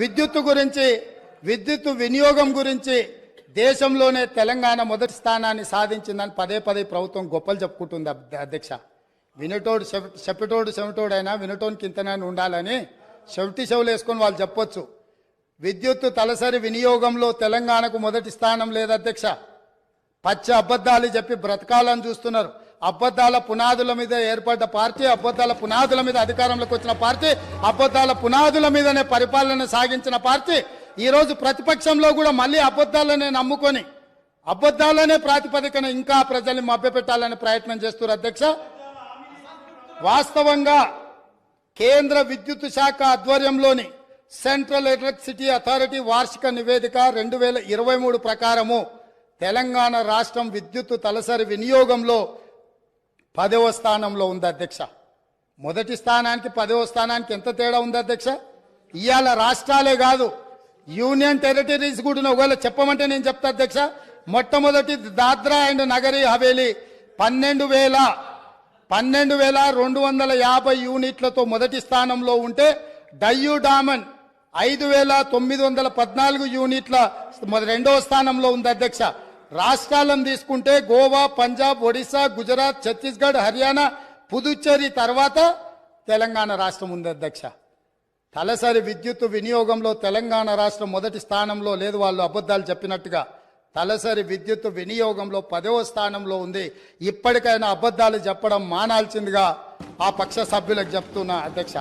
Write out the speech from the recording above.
విద్యుత్తు గురించి విద్యుత్ వినియోగం గురించి దేశంలోనే తెలంగాణ మొదటి స్థానాన్ని సాధించిందని పదే పదే ప్రభుత్వం గొప్పలు చెప్పుకుంటుంది అధ్యక్ష. వినటోడు చెప్పటోడు చెమటోడైనా వినటోనికి ఇంతనైనా ఉండాలని చెవిటి చెవులు వేసుకొని వాళ్ళు చెప్పొచ్చు. విద్యుత్తు తలసరి వినియోగంలో తెలంగాణకు మొదటి స్థానం లేదు అధ్యక్ష పచ్చ అబద్ధాలు చెప్పి బ్రతకాలని చూస్తున్నారు. అబద్ధాల పునాదుల మీద ఏర్పడ్డ పార్టీ అబద్ధాల పునాదుల మీద అధికారంలోకి వచ్చిన పార్టీ అబద్ధాల పునాదుల మీదనే పరిపాలన సాగించిన పార్టీ ఈరోజు ప్రతిపక్షంలో కూడా మళ్ళీ అబద్ధాలనే నమ్ముకొని అబద్ధాలనే ప్రాతిపదికన ఇంకా ప్రజల్ని మభ్యపెట్టాలనే ప్రయత్నం చేస్తున్నారు అధ్యక్ష. వాస్తవంగా కేంద్ర విద్యుత్ శాఖ ఆధ్వర్యంలోని సెంట్రల్ ఎలక్ట్రిసిటీ అథారిటీ వార్షిక నివేదిక రెండు వేల ఇరవై మూడు ప్రకారము తెలంగాణ రాష్ట్రం విద్యుత్ తలసరి వినియోగంలో పదవ స్థానంలో ఉంది అధ్యక్ష. మొదటి స్థానానికి పదవ స్థానానికి ఎంత తేడా ఉంది అధ్యక్ష? ఇవాళ రాష్ట్రాలే కాదు యూనియన్ టెరిటరీస్ కూడా ఒకవేళ చెప్పమంటే నేను చెప్తా అధ్యక్ష మొట్టమొదటి దాద్రా అండ్ నగరి హవేలీ పన్నెండు వేల పన్నెండు వేల రెండు వందల యాభై యూనిట్లతో మొదటి స్థానంలో ఉంటే డయ్యూ డామన్ ఐదు వేల తొమ్మిది వందల పద్నాలుగు యూనిట్ల రెండవ స్థానంలో ఉంది అధ్యక్ష. రాష్ట్రాలను తీసుకుంటే గోవా పంజాబ్ ఒడిశా గుజరాత్ ఛత్తీస్గఢ్ హర్యానా పుదుచ్చేరి తర్వాత తెలంగాణ రాష్ట్రం ఉంది అధ్యక్ష. తలసరి విద్యుత్ వినియోగంలో తెలంగాణ రాష్ట్రం మొదటి స్థానంలో లేదు వాళ్ళు అబద్ధాలు చెప్పినట్టుగా. తలసరి విద్యుత్ వినియోగంలో పదవ స్థానంలో ఉంది. ఇప్పటికైనా అబద్ధాలు చెప్పడం మానాల్సిందిగా ఆ పక్ష సభ్యులకు చెప్తున్నా అధ్యక్ష.